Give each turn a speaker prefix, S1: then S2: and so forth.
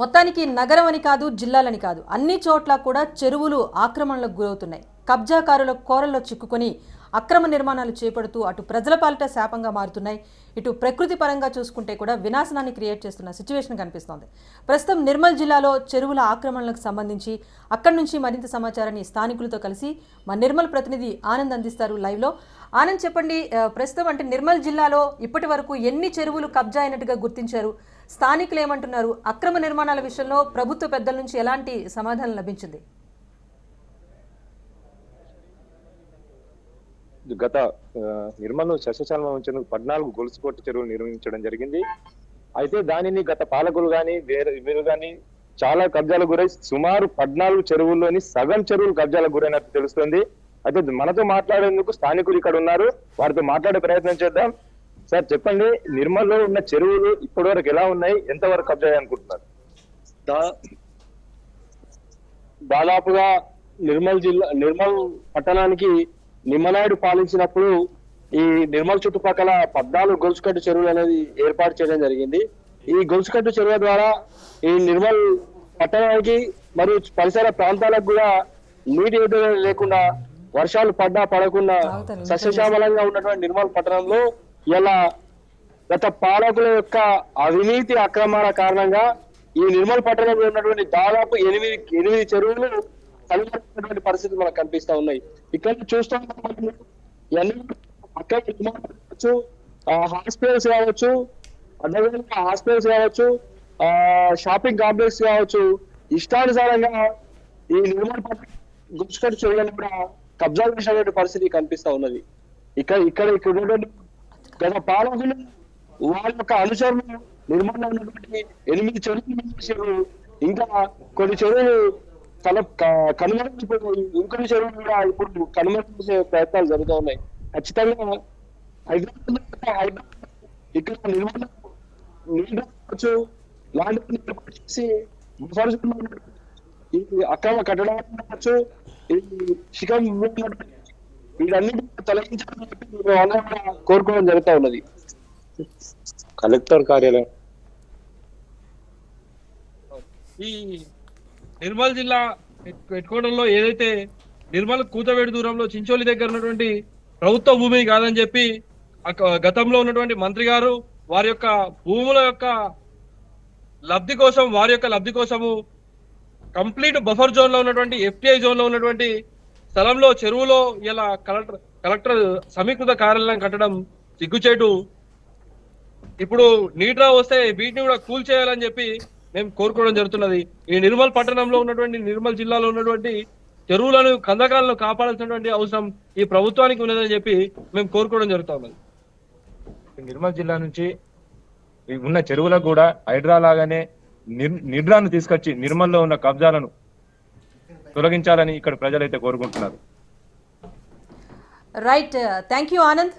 S1: మొత్తానికి నగరం అని కాదు జిల్లాలని కాదు. అన్ని చోట్ల కూడా చెరువులు ఆక్రమణలకు గురవుతున్నాయి. కబ్జాకారుల కోరల్లో చిక్కుకొని అక్రమ నిర్మాణాలు చేపడుతూ అటు ప్రజల పాలిట శాపంగా మారుతున్నాయి. ఇటు ప్రకృతి పరంగా చూసుకుంటే కూడా వినాశనాన్ని క్రియేట్ చేస్తున్న సిచ్యువేషన్ కనిపిస్తోంది. ప్రస్తుతం నిర్మల్ జిల్లాలో చెరువుల ఆక్రమణలకు సంబంధించి అక్కడి నుంచి మరింత సమాచారాన్ని స్థానికులతో కలిసి మా నిర్మల్ ప్రతినిధి ఆనంద్ అందిస్తారు లైవ్లో. ఆనంద్ చెప్పండి ప్రస్తుతం అంటే నిర్మల్ జిల్లాలో ఇప్పటి వరకు ఎన్ని చెరువులు కబ్జా అయినట్టుగా గుర్తించారు? స్థానికులు ఏమంటున్నారు అక్రమ నిర్మాణాల విషయంలో ప్రభుత్వ పెద్దల నుంచి ఎలాంటి సమాధానం లభించింది?
S2: గత నిర్మాణం నిర్మల్ ఉంచేందుకు పద్నాలుగు గొలుసు కొట్టు చెరువులు నిర్మించడం జరిగింది. అయితే దానిని గత పాలకులు గాని వేరే వీరు గాని చాలా కబ్జాలకు గురై సుమారు పద్నాలుగు చెరువుల్లోని సగం చెరువులు కబ్జాలకు గురైనట్టు తెలుస్తుంది. అయితే మనతో మాట్లాడేందుకు స్థానికులు ఇక్కడ ఉన్నారు వారితో మాట్లాడే ప్రయత్నం చేద్దాం. సార్ చెప్పండి. నిర్మల్లో ఉన్న చెరువులు ఇప్పటి వరకు ఎలా ఉన్నాయి? ఎంతవరకు కబ్జా అయ్యాయి అనుకుంటున్నారు
S3: దాదాపుగా నిర్మల్ జిల్లా నిర్మల్ పట్టణానికి నిమ్మనాయుడు పాలించినప్పుడు ఈ నిర్మల్ చుట్టుపక్కల పద్నాలుగు గొలుసుకట్టు చెరువులు అనేది ఏర్పాటు చేయడం జరిగింది. ఈ గొలుసుకట్టు చెరువుల ద్వారా ఈ నిర్మల్ పట్టణానికి మరియు పరిసర ప్రాంతాలకు కూడా నీటి ఎదురు లేకుండా వర్షాలు పడ్డా పడకుండా
S1: తాగుతారు.
S3: సస్యశ్యామలంగా ఉన్నటువంటి నిర్మల్ పట్టణంలో ఇలా గత పాలకుల యొక్క అవినీతి అక్రమాల కారణంగా ఈ నిర్మల్ పట్టణంలో ఉన్నటువంటి దాదాపు ఎనిమిది ఎనిమిది చెరువులు కలిగినటువంటి పరిస్థితి మనకు కనిపిస్తా ఉన్నాయి. ఇక్కడ చూస్తాం అక్కడ కావచ్చు హాస్పిటల్స్ కావచ్చు అదేవిధంగా హాస్పిటల్స్ కావచ్చు ఆ షాపింగ్ కాంప్లెక్స్ కావచ్చు ఇష్టానుసారంగా ఈ నిర్మాణ పట్టణం గుర్చుకట్టు చెరువులను కూడా కబ్జా చేసినటువంటి పరిస్థితి కనిపిస్తా ఉన్నది. ఇక్కడ ఇక్కడ ఇక్కడ ఉన్నటువంటి గత పాలకులు వాళ్ళ యొక్క అనుసరణ నిర్మాణంలో ఉన్నటువంటి ఎనిమిది చెరువులు నిర్మించారు ఇంకా కొన్ని చెరువులు కల క- ఇంకొన్ని చెరువులు కూడా ఇప్పుడు కనుమరించే ప్రయత్నాలు జరుగుతూ ఉన్నాయి. ఖచ్చితంగా హైదరాబాద్ హైదరాబాద్ ఇక్కడ నిర్మాణం నీళ్ళు కావచ్చు లాంటి చేసి ఈ అక్రమ కట్టడం కావచ్చు ఈ శిఖం వీటన్నిటి తొలగించాలని చెప్పి కోరుకోవడం జరుగుతూ ఉన్నది
S2: కలెక్టర్ కార్యాలయం.
S4: ఈ నిర్మల్ జిల్లా హెడ్- ఏదైతే నిర్మల్ కూతవేడి దూరంలో చించోలి దగ్గర ఉన్నటువంటి ప్రభుత్వ భూమి కాదని చెప్పి గతంలో ఉన్నటువంటి మంత్రి గారు వారి యొక్క భూముల యొక్క లబ్ధి కోసం వారి యొక్క లబ్ధి కోసము కంప్లీట్ బఫర్ జోన్లో ఉన్నటువంటి ఎఫ్టిఐ జోన్లో ఉన్నటువంటి స్థలంలో చెరువులో ఇలా కలెక్టర్ కలెక్టర్ సమీకృత కార్యాలయం కట్టడం సిగ్గుచేటు. ఇప్పుడు నీట్రా వస్తే వీటిని కూడా కూల్ చేయాలని చెప్పి మేము కోరుకోవడం జరుగుతున్నది. ఈ నిర్మల్ పట్టణంలో ఉన్నటువంటి నిర్మల్ జిల్లాలో ఉన్నటువంటి చెరువులను కందకాలను కాపాడాల్సినటువంటి అవసరం ఈ ప్రభుత్వానికి ఉన్నదని చెప్పి మేము కోరుకోవడం జరుగుతా ఉన్నది.
S5: నిర్మల్ జిల్లా నుంచి ఉన్న చెరువులకు కూడా హైడ్రా లాగానే నిర్ నిడ్రాను తీసుకొచ్చి నిర్మల్లో ఉన్న కబ్జాలను తొలగించాలని ఇక్కడ ప్రజలైతే కోరుకుంటున్నారు.
S1: Right. Uh, thank you, Anand.